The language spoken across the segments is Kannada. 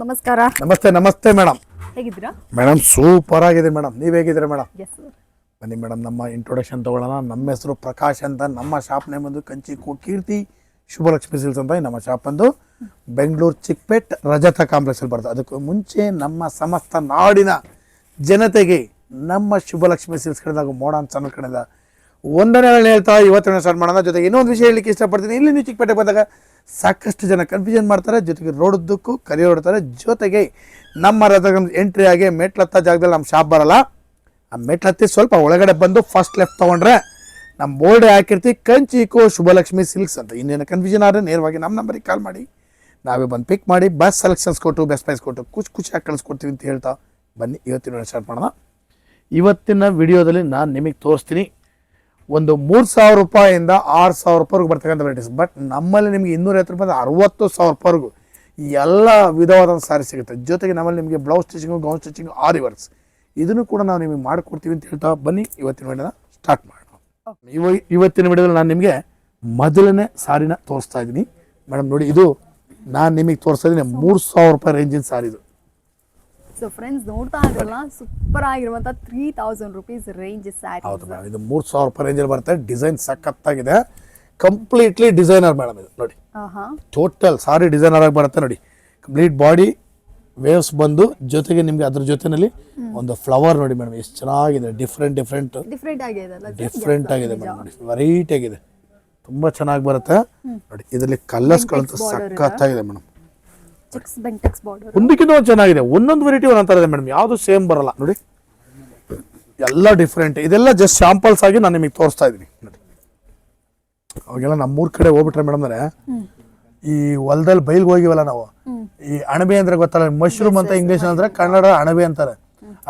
ನಮಸ್ಕಾರ. ನಮಸ್ತೆ ನಮಸ್ತೆ ಮೇಡಮ್. ಹೇಗಿದ್ದೀರಾ? ಮೇಡಮ್ ಸೂಪರ್ ಆಗಿದೆ ಮೇಡಮ್. ನೀವು ಹೇಗಿದ್ದೀರಾ ಮೇಡಮ್? ಬನ್ನಿ ಮೇಡಮ್ ನಮ್ಮ ಇಂಟ್ರೊಡಕ್ಷನ್ ತಗೊಳ್ಳೋಣ. ನಮ್ಮ ಹೆಸರು ಪ್ರಕಾಶ್ ಅಂತ. ನಮ್ಮ ಶಾಪ್ ನೇಮ್ ಬಂದು ಕಂಚಿ ಕು ಕೀರ್ತಿ ಶುಭಲಕ್ಷ್ಮಿ ಸಿಲ್ಸ್ ಅಂತ ನಮ್ಮ ಶಾಪ್ ಬಂದು ಬೆಂಗಳೂರು ಚಿಕ್ಕಪೇಟ್ ರಜತ ಕಾಂಪ್ಲೆಕ್ಸಲ್ಲಿ ಬರ್ತದೆ. ಅದಕ್ಕೂ ಮುಂಚೆ ನಮ್ಮ ಸಮಸ್ತ ನಾಡಿನ ಜನತೆಗೆ ನಮ್ಮ ಶುಭಲಕ್ಷ್ಮಿ ಸಿಲ್ಸ್ ಕಡೆದಾಗ ಮೋಡನ್ ಚಾನಲ್ ಕಡೆದ ಒಂದನೇ ಹೇಳ್ತಾ ಇವತ್ತಿನ ಸ್ಟಾರ್ಟ್ ಮಾಡೋಣ. ಜೊತೆಗೆ ಇನ್ನೊಂದು ವಿಷಯ ಹೇಳಲಿಕ್ಕೆ ಇಷ್ಟಪಡ್ತೀನಿ. ಇಲ್ಲಿ ನೀವು ಚಿಕ್ಕಪೇಟೆಗೆ ಬಂದಾಗ ಸಾಕಷ್ಟು ಜನ ಕನ್ಫ್ಯೂಷನ್ ಮಾಡ್ತಾರೆ, ಜೊತೆಗೆ ರೋಡುದ್ದಕ್ಕೂ ಕರಿ ಹೊಡ್ತಾರೆ ಜೊತೆಗೆ ನಮ್ಮ ರಥ ಎಂಟ್ರಿ ಆಗಿ ಮೆಟ್ಲತ್ತ ಜಾಗದಲ್ಲಿ ನಮ್ಮ ಶಾಪ್ ಬರಲ್ಲ. ಆ ಮೆಟ್ಲತ್ತಿ ಸ್ವಲ್ಪ ಒಳಗಡೆ ಬಂದು ಫಸ್ಟ್ ಲೆಫ್ಟ್ ತೊಗೊಂಡ್ರೆ ನಮ್ಮ ಬೋರ್ಡ್ ಹಾಕಿರ್ತೀವಿ ಕಂಚಿಕೋ ಶುಭಲಕ್ಷ್ಮಿ ಸಿಲ್ಕ್ಸ್ ಅಂತ. ಇನ್ನೇನು ಕನ್ಫ್ಯೂಷನ್ ಆದರೆ ನೇರವಾಗಿ ನಮ್ಮ ನಂಬರಿಗೆ ಕಾಲ್ ಮಾಡಿ. ನಾವೇ ಬಂದು ಪಿಕ್ ಮಾಡಿ ಬಸ್ ಸೆಲೆಕ್ಷನ್ಸ್ ಕೊಟ್ಟು ಬೆಸ್ಟ್ ಪ್ರೈಸ್ ಕೊಟ್ಟು, ಖುಷಿ ಖುಷಿಯಾಗಿ ಕಳಿಸ್ಕೊಡ್ತೀವಿ ಅಂತ ಹೇಳ್ತಾ ಬನ್ನಿ. ಇವತ್ತಿನ ಸ್ಟಾರ್ಟ್ ಮಾಡೋಣ. ಇವತ್ತಿನ ವಿಡಿಯೋದಲ್ಲಿ ನಾನು ನಿಮಗೆ ತೋರಿಸ್ತೀನಿ. ಒಂದು ಮೂರು ಸಾವಿರ ರೂಪಾಯಿಂದ ಆರು ಸಾವಿರ ರೂಪಾಯಿವರೆಗೂ ಬರ್ತಕ್ಕಂಥ ವೆರೈಟೀಸ್ ಬಟ್ ನಮ್ಮಲ್ಲಿ ನಿಮಗೆ ಇನ್ನೂರೈವತ್ತು ರೂಪಾಯಿ ಅರವತ್ತು ಸಾವಿರ ರೂಪಾಯಿವರೆಗೂ ಎಲ್ಲ ವಿಧವಾದ ಸಾರಿ ಸಿಗುತ್ತೆ. ಜೊತೆಗೆ ನಮ್ಮಲ್ಲಿ ನಿಮಗೆ blouse stitching gown stitching aari works ಇದನ್ನು ಕೂಡ ನಾವು ನಿಮಗೆ ಮಾಡಿಕೊಡ್ತೀವಿ ಅಂತ ಹೇಳ್ತಾ ಬನ್ನಿ. ಇವತ್ತಿನ ವಿಡಿಯೋನ ಸ್ಟಾರ್ಟ್ ಮಾಡೋಣ. ಇವ ಇವತ್ತಿನ ವಿಡಿಯೋದಲ್ಲಿ ನಾನು ನಿಮಗೆ ಮೊದಲನೇ ಸಾರಿನ ತೋರಿಸ್ತಾ ಇದ್ದೀನಿ. ಮೇಡಮ್ ನೋಡಿ, ಇದು ನಾನು ನಿಮಗೆ ತೋರಿಸ್ತಾ ಇದ್ದೀನಿ ಮೂರು ಸಾವಿರ ರೂಪಾಯಿ ರೇಂಜಿನ ಸಾರಿ ಇದು. ಸೊ ಫ್ರೆಂಡ್ಸ್ ನೋಡ್ತಾ ಇದ್ರಲ್ಲ ಸೂಪರ್ ಆಗಿರುವಂತ three thousand rupees range sari ಹೌದು ಮೇಡಮ್ ಇದು ಮೂರು ಸಾವಿರ ರೂಪಾಯಿ ರೇಂಜಲ್ಲಿ ಬರುತ್ತೆ. ಡಿಸೈನ್ ಸಖತ್ತಾಗಿದೆ. ಕಂಪ್ಲೀಟ್ಲಿ ಡಿಸೈನರ್ ಮೇಡಮ್ ಇದು ನೋಡಿ. ಹಾ ಟೋಟಲ್ ಸಾರಿ ಡಿಸೈನರ್ ಆಗಿ ಬರುತ್ತೆ ನೋಡಿ. ಕಂಪ್ಲೀಟ್ ಬಾಡಿ ವೇವ್ಸ್ ಬಂದು ಜೊತೆಗೆ ನಿಮ್ಗೆ ಅದ್ರ ಜೊತೆನಲ್ಲಿ ಒಂದು ಫ್ಲವರ್ ನೋಡಿ ಮೇಡಮ್ ಎಷ್ಟು ಚೆನ್ನಾಗಿದೆ. ಡಿಫ್ರೆಂಟ್ ಡಿಫ್ರೆಂಟ್ ಡಿಫ್ರೆಂಟ್ ಆಗಿದೆ ಡಿಫ್ರೆಂಟ್ ಆಗಿದೆ ಮೇಡಮ್ ನೋಡಿ. ವೆರೈಟಿ ಆಗಿದೆ. ತುಂಬಾ ಚೆನ್ನಾಗಿ ಬರುತ್ತೆ. ನೋಡಿ ಇದರಲ್ಲಿ ಕಲರ್ಸ್ಗಳಂತೂ ಸಖತ್ತಾಗಿದೆ ಮೇಡಮ್ ಚೆಕ್ಸ್ ಬೆಂಟೆಕ್ಸ್ ಬಾರ್ಡರ್ ಒಂದಕ್ಕಿಂತ ಒಂದು ಚೆನ್ನಾಗಿದೆ. ಒಂದೊಂದು ವೆರೈಟಿ ಒಂದೊಂಥರ ಇದೆ ಮೇಡಮ್ ಯಾವುದು ಸೇಮ್ ಬರಲ್ಲ. ನೋಡಿ. ಎಲ್ಲ ಡಿಫ್ರೆಂಟ್ ಇದೆಲ್ಲ ಜಸ್ಟ್ ಶಾಂಪಲ್ಸ್ ಆಗಿ ನಾನು ನಿಮಗೆ ತೋರಿಸ್ತಾ ಇದ್ದೀನಿ. ನೋಡಿ. ಅವಾಗೆಲ್ಲ ನಮ್ಮೂರ್ ಕಡೆ ಹೋಗ್ಬಿಟ್ರೆ ಮೇಡಮ್ ಅಂದ್ರೆ ಈ ಹೊಲದಲ್ಲಿ ಬೈಲ್ಗೆ ಹೋಗಿವಲ್ಲ ನಾವು ಈ ಅಣಬೆ ಅಂದ್ರೆ ಗೊತ್ತಲ್ಲ ಮಶ್ರೂಮ್ ಅಂತ ಇಂಗ್ಲೀಷ್ ಅಂದ್ರೆ ಕನ್ನಡ ಅಣಬೆ ಅಂತಾರೆ.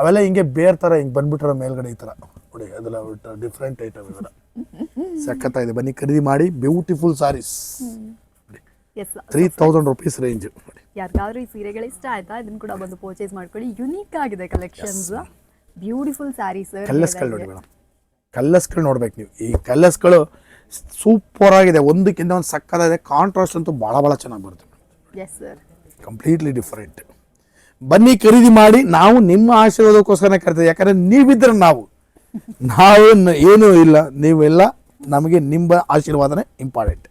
ಅವೆಲ್ಲ ಹಿಂಗೆ ಬೇರ್ ತರ ಹಿಂಗೆ ಬಂದ್ಬಿಟ್ರೆ ಮೇಲ್ಗಡೆ ಈ ತರ. ನೋಡಿ ಅದೆಲ್ಲ ಡಿಫ್ರೆಂಟ್ ಐಟಮ್ ಇದೆಲ್ಲ ಸಖತ್ತಾಗಿದೆ ಬನ್ನಿ ಖರೀದಿ ಮಾಡಿ. Beautiful saris three thousand rupees range ನೋಡಿ. ಯಾರಿಗಾದ್ರೂ ಈ ಸೀರೆಗಳು ಇಷ್ಟ ಆಯ್ತಾ? ಇದನ್ನ ಕೂಡ ಬಂದು ಪರ್ಚೇಸ್ ಮಾಡ್ಕೊಳ್ಳಿ. ಯುನೀಕ್ ಆಗಿದೆ ಕಲೆಕ್ಷನ್ಸ್ ಬ್ಯೂಟಿಫುಲ್ ಸ್ಯಾರೀಸ್ ಕಲ್ಲಸ್ಗಳು ನೋಡಿ ಮೇಡಮ್ ಕಲ್ಲಸ್ಗಳು ನೋಡ್ಬೇಕು ನೀವು. ಈ ಕಲ್ಲಸ್ಗಳು ಸೂಪರ್ ಆಗಿದೆ. ಒಂದಕ್ಕಿಂತ ಒಂದು ಸಕ್ಕತ್ತಾಗಿದೆ. ಕಾಂಟ್ರಾಸ್ಟ್ ಅಂತೂ ಭಾಳ ಭಾಳ ಚೆನ್ನಾಗಿ ಬರುತ್ತೆ. ಎಸ್ ಸರ್ ಕಂಪ್ಲೀಟ್ಲಿ ಡಿಫರೆಂಟ್ ಬನ್ನಿ ಖರೀದಿ ಮಾಡಿ. ನಾವು ನಿಮ್ಮ ಆಶೀರ್ವಾದಕ್ಕೋಸ್ಕರನೇ ಕರಿತೀವಿ. ಯಾಕಂದ್ರೆ ನೀವಿದ್ರೆ ನಾವು. ನಾವು ಏನೂ ಇಲ್ಲ. ನೀವೆಲ್ಲ ನಮಗೆ ನಿಮ್ಮ ಆಶೀರ್ವಾದನೇ ಇಂಪಾರ್ಟೆಂಟ್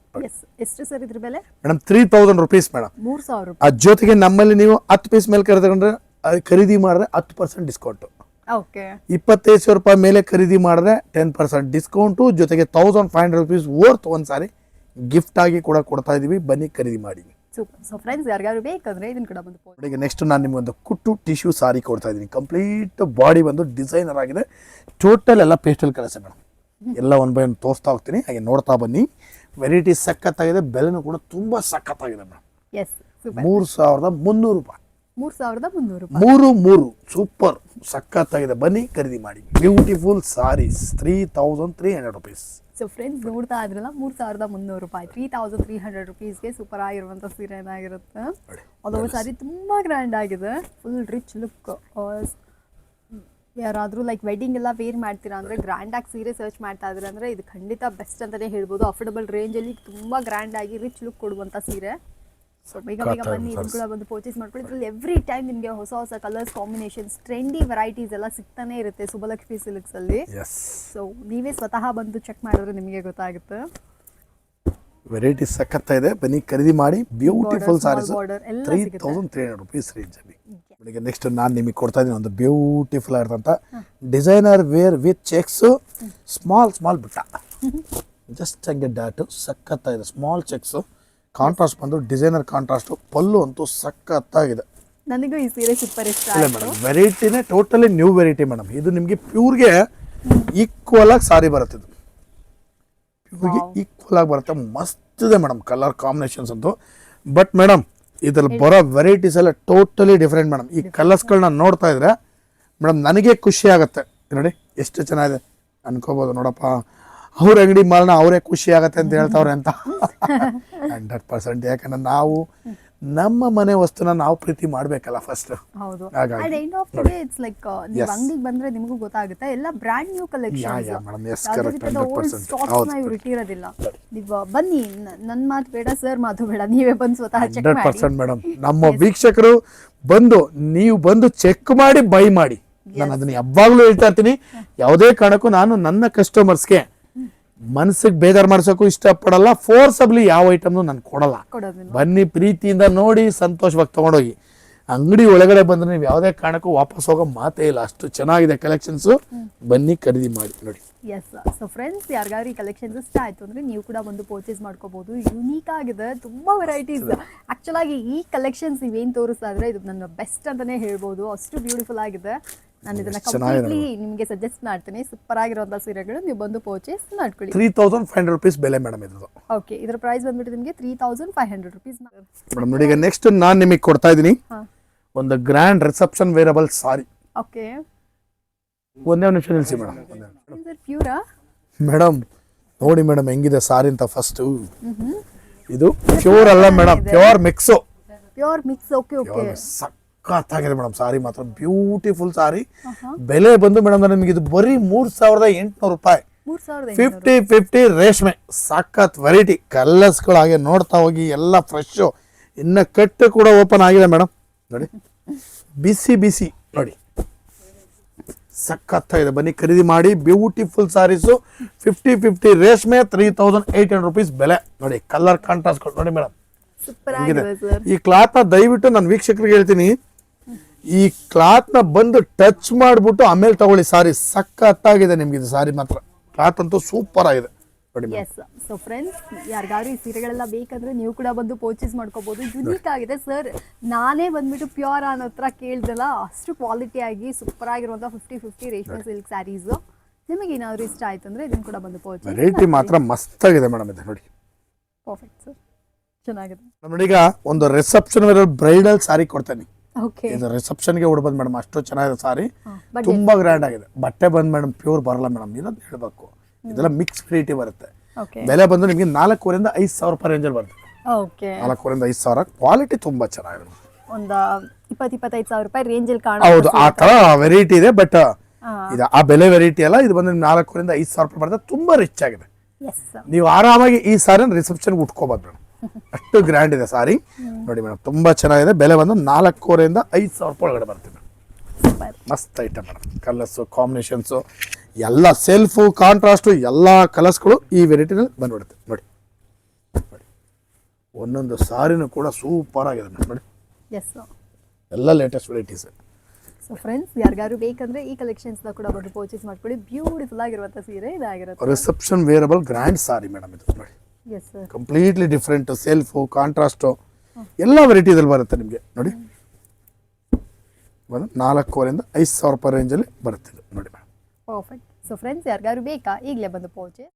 ಎಷ್ಟು ಸರ್ ಇದ್ರ ಬೆಲೆ? Madam three thousand rupees madam ಮೂರ್ ಸಾವಿರ ಅದ್ ಜೊತೆಗೆ ನಮ್ಮಲ್ಲಿ ನೀವು ಹತ್ತು ಪೀಸ್ ಮೇಲೆ ಕರೆದುಕೊಂಡ್ರೆ ಅದು ಖರೀದಿ ಮಾಡಿದ್ರೆ ಹತ್ತು ಪರ್ಸೆಂಟ್ ಡಿಸ್ಕೌಂಟ್ ಓಕೆ. ಇಪ್ಪತ್ತೈದು ಸಾವಿರ ರೂಪಾಯಿ ಮೇಲೆ ಖರೀದಿ ಮಾಡಿದ್ರೆ ಟೆನ್ ಪರ್ಸೆಂಟ್ ಡಿಸ್ಕೌಂಟು ಜೊತೆಗೆ thousand five hundred rupees worth ಒಂದು ಸಾರಿ ಗಿಫ್ಟ್ ಆಗಿ ಕೂಡ ಕೊಡ್ತಾ ಇದೀವಿ ಬನ್ನಿ ಖರೀದಿ ಮಾಡಿ. ಸೂಪರ್ ಸೊ ಫ್ರೆಂಡ್ಸ್ ಬೇಕಂದ್ರೆ ಇದನ್ನ ಕೂಡ ಬಂದು ನೆಕ್ಸ್ಟ್ ನಾನು ನಿಮ್ಗೊಂದು ಕುಟ್ಟು ಟಿಶ್ಯೂ ಸಾರಿ ಕೊಡ್ತಾ ಇದ್ದೀನಿ ಕಂಪ್ಲೀಟ್ ಬಾಡಿ ಬಂದು ಡಿಸೈನರ್ ಆಗಿದೆ. ಟೋಟಲ್ ಎಲ್ಲ ಪೇಸ್ಟಲ್ ಕಲರ್ಸ್ ಮೇಡಮ್ ಎಲ್ಲ ಒನ್ ಬೈ ಒಂದು ತೋರಿಸ್ತಾ ಹೋಗ್ತೀನಿ. ಹಾಗೆ ನೋಡ್ತಾ ಬನ್ನಿ. ವೆರೈಟಿ ಸಖತ್ತಾಗಿದೆ ಬೆಲೆನೂ ಕೂಡ ತುಂಬ ಸಖತ್ತಾಗಿದೆ ಮೇಡಮ್ ಮೂರು ಸಾವಿರದ ಮುನ್ನೂರು ರೂಪಾಯಿ. ಮೂರ್ ಸಾವಿರದ ಮುನ್ನೂರು ಮೂರು ಮೂರು ಸೂಪರ್ ಸಖತ್ತಾಗಿದೆ. ಬನ್ನಿ ಖರೀದಿ ಮಾಡಿ. Beautiful saris three thousand three hundred rupees so friends ನೋಡ್ತಾ ಇದ್ರಲ್ಲ ಮೂರ್ ಸಾವಿರದ ಮುನ್ನೂರು ರೂಪಾಯಿ. ತ್ರೀ ತೌಸಂಡ್ ತ್ರೀ ಹಂಡ್ರೆಡ್ ರುಪೀಸ್ಗೆ ಸೂಪರ್ ಆಗಿರುವಂಥ ಸೀರೆ ಏನಾಗಿರುತ್ತೆ? ಅದು ಸಾರಿ ತುಂಬಾ ಗ್ರ್ಯಾಂಡ್ ಆಗಿದೆ. ಫುಲ್ ರಿಚ್ ಲುಕ್ ಯಾರಾದರೂ ಲೈಕ್ ವೆಡ್ಡಿಂಗ್ ಎಲ್ಲ ವೇರ್ ಮಾಡ್ತೀರಾ ಅಂದರೆ ಗ್ರ್ಯಾಂಡಾಗಿ ಸೀರೆ ಸರ್ಚ್ ಮಾಡ್ತಾ ಇದ್ರೆ ಅಂದರೆ ಇದು ಖಂಡಿತ ಬೆಸ್ಟ್ ಅಂತಲೇ ಹೇಳ್ಬೋದು. ಅಫೋರ್ಡಬಲ್ ರೇಂಜಲ್ಲಿ ತುಂಬ ಗ್ರ್ಯಾಂಡಾಗಿ ರಿಚ್ ಲುಕ್ ಕೊಡುವಂಥ ಸೀರೆ. ಸೊ ಬೇಗ ಬೇಗ ಬನ್ನಿ ಇದನ್ನು ಕೂಡ ಬಂದು ಪರ್ಚೇಸ್ ಮಾಡ್ಕೊಳ್ಳಿ. ಇದರಲ್ಲಿ ಎವ್ರಿ ಟೈಮ್ ನಿಮಗೆ ಹೊಸ ಹೊಸ ಕಲರ್ಸ್ ಕಾಂಬಿನೇಷನ್ಸ್ ಟ್ರೆಂಡಿ ವೆರೈಟೀಸ್ ಎಲ್ಲ ಸಿಗ್ತಾನೆ ಇರುತ್ತೆ ಸುಬಲಕ್ಷ್ಮಿ ಸಿಲ್ಕ್ಸಲ್ಲಿ ಸೊ ನೀವೇ ಸ್ವತಃ ಬಂದು ಚೆಕ್ ಮಾಡಿದ್ರೆ ನಿಮಗೆ ಗೊತ್ತಾಗುತ್ತೆ. ವೆರೈಟಿ ಇದೆ ಬನ್ನಿ ಖರೀದಿ ಮಾಡಿ. Beautiful saris three. Thousand three hundred rupees ರೇಂಜಲ್ಲಿ ಈಗ ನೆಕ್ಸ್ಟ್ ನಾನು ನಿಮಗೆ ಕೊಡ್ತಾ ಇದ್ದೀನಿ ಒಂದು beautiful ಆಗಿರ್ತಂಥ designer wear with checks small small ಬಿಟ್ಟ ಜಸ್ಟ್ ಹಂಗೆ ಡಾಟು ಸಖತ್ತಾಗಿದೆ ಸ್ಮಾಲ್ ಚೆಕ್ಸು ಕಾಂಟ್ರಾಸ್ಟ್ ಬಂದು ಡಿಸೈನರ್ ಕಾಂಟ್ರಾಸ್ಟು ಪಲ್ಲು ಅಂತೂ ಸಖತ್ತಾಗಿದೆ. ನನಗೂ ಈ ಸೀರೆ ಸೂಪರ್ ಇಷ್ಟ ಇಲ್ಲ ಮೇಡಮ್ ವೆರೈಟಿನೇ ಟೋಟಲಿ ನ್ಯೂ ವೆರೈಟಿ ಮೇಡಮ್ ಇದು ನಿಮಗೆ ಪ್ಯೂರ್ಗೆ ಈಕ್ವಲ್ ಆಗಿ ಸಾರಿ ಬರುತ್ತೆ ಇದು. ಪ್ಯೂರ್ಗೆ ಈಕ್ವಲ್ ಆಗಿ ಬರುತ್ತೆ ಮಸ್ತ್ ಇದೆ ಮೇಡಮ್ ಕಲರ್ ಕಾಂಬಿನೇಷನ್ಸ್ ಅಂತೂ. ಬಟ್ ಮೇಡಮ್ ಇದ್ರಲ್ಲಿ ಬರೋ ವೆರೈಟೀಸ್ ಎಲ್ಲ ಟೋಟಲಿ ಡಿಫ್ರೆಂಟ್ ಮೇಡಮ್ ಈ ಕಲರ್ಸ್ಗಳನ್ನ ನೋಡ್ತಾ ಇದ್ರೆ ಮೇಡಮ್ ನನಗೆ ಖುಷಿ ಆಗುತ್ತೆ. ನೋಡಿ ಎಷ್ಟು ಚೆನ್ನಾಗಿದೆ. ಅನ್ಕೋಬೋದು ನೋಡಪ್ಪ. ಅವ್ರ ಅಂಗಡಿ ಮಾಲನ ಅವರೇ ಖುಷಿ ಆಗತ್ತೆ ಅಂತ ಹೇಳ್ತಾವ್ರೆ ಅಂತ. Hundred percent. ಯಾಕಂದ್ರೆ ನಾವು ನಮ್ಮ ಮನೆ ವಸ್ತುನ ನಾವು ಪ್ರೀತಿ ಮಾಡ್ಬೇಕಲ್ಲ ಫಸ್ಟ್ ಹೌದು. End of the day it's like ನೀವು ಅಂಗಡಿಗೆ ಬಂದ್ರೆ ನಿಮಗೂ ಗೊತ್ತಾಗುತ್ತೆ. ಎಲ್ಲ brand new collection yeah madam yes correct ರೀತಿಯಾದ ಹಂಡ್ರೆಡ್ ಓಲ್ಡ್ ಪರ್ಸೆಂಟ್. ಸ್ಟಾಕ್ಸ್ನ ಇವ್ರು ಇಟ್ಟಿರೋದಿಲ್ಲ. ನೀವು ಬನ್ನಿ. ನನ್ನ ನನ್ ಮಾತು ಬೇಡ ಸರ್ ಮಾತು ಬೇಡ. ನೀವೇ ಬಂದು ಸ್ವತಃ ಚೆಕ್ ಮಾಡಿ. ಪರ್ಸೆಂಟ್ ಮೇಡಮ್ ನಮ್ಮ ವೀಕ್ಷಕರು ಬಂದು ನೀವು ಬಂದು ಚೆಕ್ ಮಾಡಿ ಬೈ ಮಾಡಿ. ನಾನು ಅದನ್ನ ಯಾವಾಗಲೂ ಹೇಳ್ತಾ ಇರ್ತೀನಿ. ಯಾವುದೇ ಕಾರಣಕ್ಕೂ ನಾನು ನನ್ನ ಕಸ್ಟಮರ್ಸ್ಗೆ ಮನಸ್ಸಿಗೆ ಬೇಜಾರು ಮಾಡ್ಸೋಕ್ಕೂ ಇಷ್ಟಪಡಲ್ಲ ಫೋರ್ಸಬ್ಲಿ ಯಾವ ಐಟಮ್ನು ನಾನು ಕೊಡಲ್ಲ. ಬನ್ನಿ ಪ್ರೀತಿಯಿಂದ ನೋಡಿ ಸಂತೋಷವಾಗಿ ತಗೊಂಡೋಗಿ. ಅಂಗಡಿ ಒಳಗಡೆ ಬಂದ್ರೆ ನೀವು ಯಾವುದೇ ಕಾರಣಕ್ಕೂ ವಾಪಸ್ ಹೋಗೋ ಮಾತೇ ಇಲ್ಲ. ಅಷ್ಟು ಚೆನ್ನಾಗಿದೆ ಕಲೆಕ್ಷನ್ಸು ಬನ್ನಿ ಖರೀದಿ ಮಾಡಿ ನೋಡಿ. ಎಸ್ ಸೊ ಫ್ರೆಂಡ್ಸ್ ಯಾರಿಗಾದ್ರು ಈ ಕಲೆಕ್ಷನ್ಸ್ ಇಷ್ಟ ಆಯ್ತು ಅಂದ್ರೆ ನೀವು ಕೂಡ ಒಂದು ಪರ್ಚೇಸ್ ಮಾಡ್ಕೋಬಹುದು ಯುನೀಕ್ ಆಗಿದೆ ತುಂಬಾ ವೆರೈಟೀಸ್ ಆಕ್ಚುಲಾಗಿ ಈ ಕಲೆಕ್ಷನ್ಸ್ ಇವೇನ್ ತೋರಿಸ್ತಾ ಇದ್ರೆ ಇದು ನನ್ನ ಬೆಸ್ಟ್ ಅಂತಾನೆ ಹೇಳ್ಬೋದು. ಅಷ್ಟು ಬ್ಯೂಟಿಫುಲ್ ಆಗಿದೆ. ನಾನು ಇದನ್ನ ಕಂಪ್ಲೀಟ್ಲಿ ನಿಮಗೆ ಸಜೆಸ್ಟ್ ಮಾಡ್ತೀನಿ. ಸೂಪರ್ ಆಗಿರುವಂತ ಸೀರೆಗಳು ನೀವು ಬಂದು ಪರ್ಚೇಸ್ ಮಾಡ್ಕೊಳ್ಳಿ. Three thousand five hundred rupees ಬೆಲೆ ಮೇಡಮ್ ಇದ್ರದ್ದು. ಓಕೆ ಇದ್ರ ಪ್ರೈಸ್ ಬಂದ್ಬಿಟ್ಟು ನಿಮಗೆ three thousand five hundred rupees madam ನೋಡಿ ಈಗ ನೆಕ್ಸ್ಟ್ ನಾನು ನಿಮಗೆ ಕೊಡ್ತಾ ಇದ್ದೀನಿ. ಒಂದು grand reception wearable sari okay ಒಂದೇ ಒಂದು ನಿಮಿಷ ನಿಲ್ಲಿಸಿ ಮೇಡಮ್ ಪ್ಯೂರಾ ಮೇಡಮ್ ನೋಡಿ ಮೇಡಮ್ ಹೆಂಗಿದೆ ಸಾರಿ ಅಂತ ಫಸ್ಟು ಇದು ಪ್ಯೂರ್ ಅಲ್ಲ madam pure mix pure mix okay okay ಸಖತ್ತಾಗಿದೆ ಮೇಡಮ್. ಸಾರಿ ಮಾತ್ರ. ಬ್ಯೂಟಿಫುಲ್ ಸಾರಿ. ಬೆಲೆ ಬಂದು ಮೇಡಮ್ ನಿಮಗೆ ಇದು ಬರೀ ಮೂರ್ ಸಾವಿರದ ಎಂಟುನೂರು ರೂಪಾಯಿ. ಫಿಫ್ಟಿ ಫಿಫ್ಟಿ ರೇಷ್ಮೆ. ಸಖತ್ ವೆರೈಟಿ ಕಲರ್ಸ್ಗಳು ಹಾಗೆ ನೋಡ್ತಾ ಹೋಗಿ ಎಲ್ಲ ಫ್ರೆಶ್ ಇನ್ನ ಕಟ್ಟು ಕೂಡ ಓಪನ್ ಆಗಿದೆ ಮೇಡಮ್. ನೋಡಿ. ಬಿಸಿ ಬಿಸಿ. ನೋಡಿ. ಸಖತ್ತಾಗಿದೆ ಬನ್ನಿ ಖರೀದಿ ಮಾಡಿ. ಬ್ಯೂಟಿಫುಲ್ ಸಾರೀಸು ಫಿಫ್ಟಿ ಫಿಫ್ಟಿ ರೇಷ್ಮೆ three thousand eight hundred rupees ಬೆಲೆ. ನೋಡಿ ಕಲರ್ ಕಾಂಟ್ರಾಸ್ಟ್ ನೋಡಿ ಮೇಡಮ್. ಈ ಕ್ಲಾತ್ನ ದಯವಿಟ್ಟು ನಾನು ವೀಕ್ಷಕರಿಗೆ ಹೇಳ್ತೀನಿ. ಈ ಕ್ಲಾತ್ನ ಬಂದು ಟಚ್ ಮಾಡಿಬಿಟ್ಟು ಆಮೇಲೆ ತಗೊಳ್ಳಿ ಸಾರಿ. ಸಖತ್ತಾಗಿದೆ ನಿಮ್ಗೆ ಇದು ಸಾರಿ ಮಾತ್ರ. ಕ್ಲಾತ್ ಅಂತೂ ಸೂಪರ್ ಆಗಿದೆ. ಎಸ್ ಸೊ ಫ್ರೆಂಡ್ಸ್ ಯಾರಿಗಾದ್ರೂ ಈ ಸೀರೆಗಳೆಲ್ಲ ಬೇಕಂದ್ರೆ ನೀವು ಕೂಡ ಬಂದು ಪರ್ಚೇಸ್ ಮಾಡ್ಕೋಬಹುದು ಯುನೀಕ್ ಆಗಿದೆ ಸರ್ ನಾನೇ ಬಂದ್ಬಿಟ್ಟು ಪ್ಯೂರ್ ಅನ್ನೋ ಹತ್ರ ಕೇಳ್ದಲ್ಲ ಅಷ್ಟು ಕ್ವಾಲಿಟಿ ಆಗಿ ಸೂಪರ್ ಆಗಿರುವಂಥ ಫಿಫ್ಟಿ ಫಿಫ್ಟಿ ರೇಷ್ಮೆ ಸಿಲ್ಕ್ ಸ್ಯಾರೀಸು ನಿಮಗೆ ಏನಾದ್ರು ಇಷ್ಟ ಆಯ್ತು ಅಂದ್ರೆ ಇದನ್ನ ಕೂಡ ಬಂದು ಪರ್ಚೇಸ್ ರೇಟಿ ಮಾತ್ರ ಮಸ್ತಾಗಿದೆ ಮೇಡಮ್ ಇದು ನೋಡಿ. ಪರ್ಫೆಕ್ಟ್ ಸರ್ ಚೆನ್ನಾಗಿದೆ. ನೋಡಿ ಈಗ ಒಂದು ರಿಸೆಪ್ಷನ್ ಬ್ರೈಡಲ್ ಸಾರಿ ಕೊಡ್ತೇನೆ. ಇದು ರಿಸೆಪ್ಷನ್ಗೆ ಉಡ್ಬೋದು ಮೇಡಮ್ ಅಷ್ಟು ಚೆನ್ನಾಗಿದೆ ಸಾರಿ. ತುಂಬಾ ಗ್ರ್ಯಾಂಡ್ ಆಗಿದೆ. ಬಟ್ಟೆ ಬಂದ್ ಮೇಡಮ್ ಪ್ಯೂರ್ ಬರಲ್ಲ ಮೇಡಮ್ ಇದನ್ನ ಹೇಳ್ಬೇಕು. ಇದೆಲ್ಲ ಮಿಕ್ಸ್ ವೆರೈಟಿ ಬರುತ್ತೆ. ಬೆಲೆ ಬಂದು ನಿಮಗೆ ನಾಲ್ಕೂವರೆಯಿಂದ ಐದು ಸಾವಿರ ರೂಪಾಯಿ ರೇಂಜಲ್ಲಿ ಬರುತ್ತೆ. ಓಕೆ. ನಾಲ್ಕೂವರೆಯಿಂದ ಐದು ಸಾವಿರ ಕ್ವಾಲಿಟಿ ತುಂಬಾ ಚೆನ್ನಾಗಿದೆ ಒಂದು ಇಪ್ಪತ್ತು ಇಪ್ಪತ್ತೈದು ಸಾವಿರ ರೂಪಾಯಿ ರೇಂಜಲ್ಲಿ ಹೌದು ಕಾಣೋ ಆ ತರ ವೆರೈಟಿ ಇದೆ ಬಟ್ ಇದು ಆ ಬೆಲೆ ವೆರೈಟಿ ಅಲ್ಲ ಇದು ಬಂದು ನಾಲ್ಕೂರಿಂದ ಐದು ಸಾವಿರ ರೂಪಾಯಿ ಬರುತ್ತೆ ತುಂಬಾ ರಿಚ್ ಆಗಿದೆ. ನೀವು ಆರಾಮಾಗಿ ಈ ಸಾರಿನ ರಿಸೆಪ್ಷನ್ಗೆ ಉಟ್ಕೋಬೋದು ಮೇಡಮ್. ಅಷ್ಟು ಗ್ರ್ಯಾಂಡ್ ಇದೆ ಸಾರಿ. ನೋಡಿ ಮೇಡಮ್ ತುಂಬ ಚೆನ್ನಾಗಿದೆ. ಬೆಲೆ ಬಂದು ನಾಲ್ಕೂವರೆಯಿಂದ ಐದು ಸಾವಿರ ರೂಪಾಯಿ ಒಳಗಡೆ ಬರ್ತೀವಿ ಮಸ್ತ್ ಐಟಮ್ ಮೇಡಮ್. ಕಲರ್ಸು ಕಾಂಬಿನೇಷನ್ಸು ಎಲ್ಲ ಸೆಲ್ಫು ಕಾಂಟ್ರಾಸ್ಟು ಎಲ್ಲ ಕಲರ್ಸ್ಗಳು ಈ ವೆರೈಟಿನಲ್ಲಿ ಬಂದ್ಬಿಡುತ್ತೆ. ನೋಡಿ. ನೋಡಿ. ಒಂದೊಂದು ಸಾರಿನೂ ಕೂಡ ಸೂಪರ್ ಆಗಿದೆ ಮೇಡಮ್. ನೋಡಿ. ಎಸ್ ಎಲ್ಲ ಲೇಟೆಸ್ಟ್ ವೆರೈಟೀಸ್ ಸೊ ಫ್ರೆಂಡ್ಸ್ ಯಾರಿಗಾರು ಬೇಕಂದ್ರೆ ಈ ಕಲೆಕ್ಷನ್ಸ್ನ ಕೂಡ ಬಂದು ಪರ್ಚೇಸ್ ಮಾಡ್ಕೊಳ್ಳಿ. ಬ್ಯೂಟಿಫುಲ್ ಆಗಿರುವಂಥ ಸೀರೆ ಇದಾಗಿರುತ್ತೆ. Reception wearable grand sari madam ಇದು. ನೋಡಿ. ಕಂಪ್ಲೀಟ್ಲಿ ಡಿಫ್ರೆಂಟ್ ಸೆಲ್ಫು ಕಾಂಟ್ರಾಸ್ಟು ಎಲ್ಲ ವೆರೈಟಿದಲ್ಲಿ ಬರುತ್ತೆ ನಿಮಗೆ ನೋಡಿ ಒಂದು ನಾಲ್ಕೂವರೆಯಿಂದ ಐದು ಸಾವಿರ ರೂಪಾಯಿ ರೇಂಜಲ್ಲಿ ಬರುತ್ತೆ ಇದು ನೋಡಿ ಮೇಡಮ್ ಪರ್ಫೆಕ್ಟ್ ಸೊ ಫ್ರೆಂಡ್ಸ್ ಯಾರಿಗಾರು ಬೇಕಾ ಈಗಲೇ ಬಂದು ಪರ್ಚೇಸ್